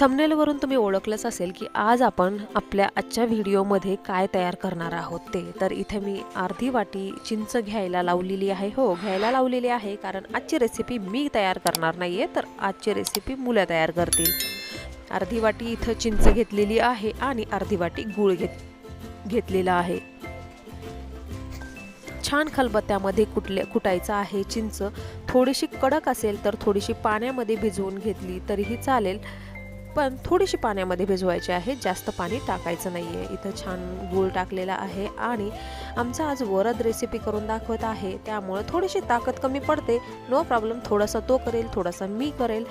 थंबनेलवरून तुम्ही ओळखलंच असेल की आज आपण आपल्या आजच्या व्हिडिओमध्ये काय तयार करणार आहोत ते. तर इथे मी अर्धी वाटी चिंच घ्यायला लावलेली आहे. हो घ्यायला लावलेली आहे कारण आजची रेसिपी मी तयार करणार नाही आहे तर आजची रेसिपी मुलं तयार करतील. अर्धी वाटी इथं चिंच घेतलेली आहे आणि अर्धी वाटी गूळ घेत घेतलेला आहे. छान खलबत्त्यामध्ये कुटले कुटायचं आहे चिंच. थोडीशी कडक असेल तर थोडीशी पाण्यामध्ये भिजवून घेतली तरीही चालेल. पण थोडीशी पाण्यामध्ये भिजवायची आहे. जास्त पाणी टाकायचं नाही आहे इथं छान गूळ टाकलेला आहे आणि आमचा आज वरद रेसिपी करून दाखवत आहे. त्यामुळं थोडीशी ताकद कमी पडते. नो प्रॉब्लेम थोडासा तो करेल थोडासा मी करेल.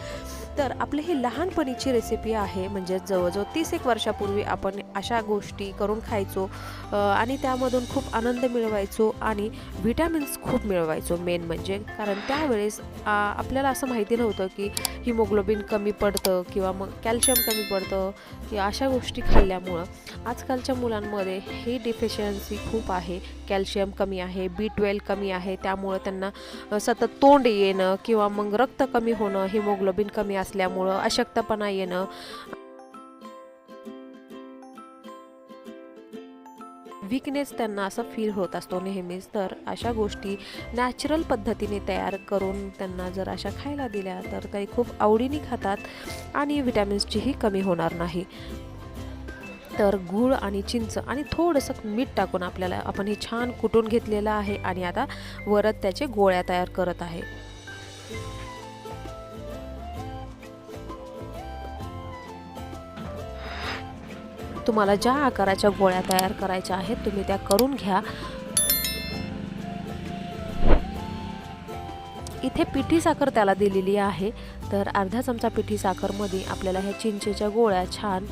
तर आपली ही लहानपणीची रेसिपी आहे. म्हणजे जवळजवळ तीस एक वर्षापूर्वी आपण अशा गोष्टी करून खायचो. आणि त्यामधून खूप आनंद मिळवायचो आणि व्हिटॅमिन्स खूप मिळवायचो. मेन म्हणजे कारण त्यावेळेस आपल्याला असं माहिती नव्हतं की हिमोग्लोबिन कमी पडतं किंवा मग कॅल्शियम कमी पडतं की अशा गोष्टी खाल्ल्यामुळं. आजकालच्या मुलांमध्ये ही डिफिशियन्सी खूप आहे. कॅल्शियम कमी आहे बी ट्वेल्व कमी आहे. त्यामुळं त्यांना सतत तोंड येणं किंवा मग रक्त कमी होणं हिमोग्लोबिन कमी असल्यामुळं अशक्तपणा येणं. विकनेस त्यांना असं फील होत असतो नेहमीच. तर अशा गोष्टी नॅचरल पद्धतीने तयार करून त्यांना जर अशा खायला दिल्या तर काही खूप आवडीने खातात आणि विटॅमिन्सचीही कमी होणार नाही. तर गूळ आणि चिंच आणि थोडंसं मीठ टाकून आपल्याला आपण हे छान कुटून घेतलेलं आहे आणि आता वरत त्याचे गोळ्या तयार करत आहे. तुम्हाला ज्या आकाराच्या गोळ्या तयार करायच्या आहेत तुम्ही त्या करून घ्या. इथे पिठी साखर त्याला दिलेली आहे. तर अर्धा चमचा पिठी साखरमध्ये आपल्याला ह्या चिंचेच्या गोळ्या छान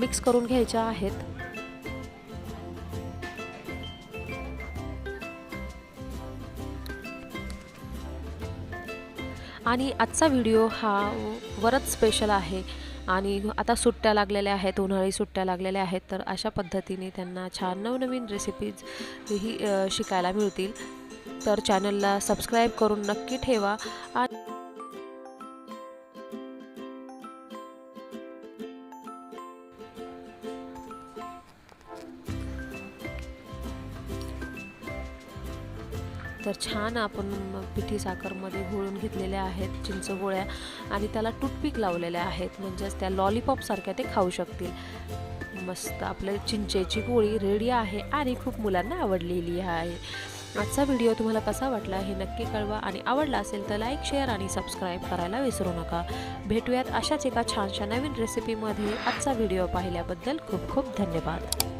मिक्स करून घ्यायच्या आहेत. आणि आजचा व्हिडिओ हा वरच स्पेशल आहे. आणि आता सुट्ट्या लागलेल्या आहेत उन्हाळी सुट्ट्या लागलेल्या आहेत तर अशा पद्धतीने त्यांना छान नवनवीन रेसिपीज ही शिकायला मिळतील. तर चॅनलला सबस्क्राईब करून नक्की ठेवा आणि तर छान आपण पिठी साखरमध्ये घोळून घेतलेल्या आहेत चिंच गोळ्या आणि त्याला टूथपिक लावलेल्या आहेत. म्हणजेच त्या लॉलीपॉपसारख्या ते खाऊ शकतील. मस्त आपल्या चिंचेची गोळी रेडी आहे आणि खूप मुलांना आवडलेली आहे. आजचा व्हिडिओ तुम्हाला कसा वाटला हे नक्की कळवा आणि आवडला असेल तर लाईक शेअर आणि सबस्क्राईब करायला विसरू नका. भेटूयात अशाच एका छानशा नवीन रेसिपीमध्ये आजचा व्हिडिओ पाहिल्याबद्दल खूप खूप धन्यवाद.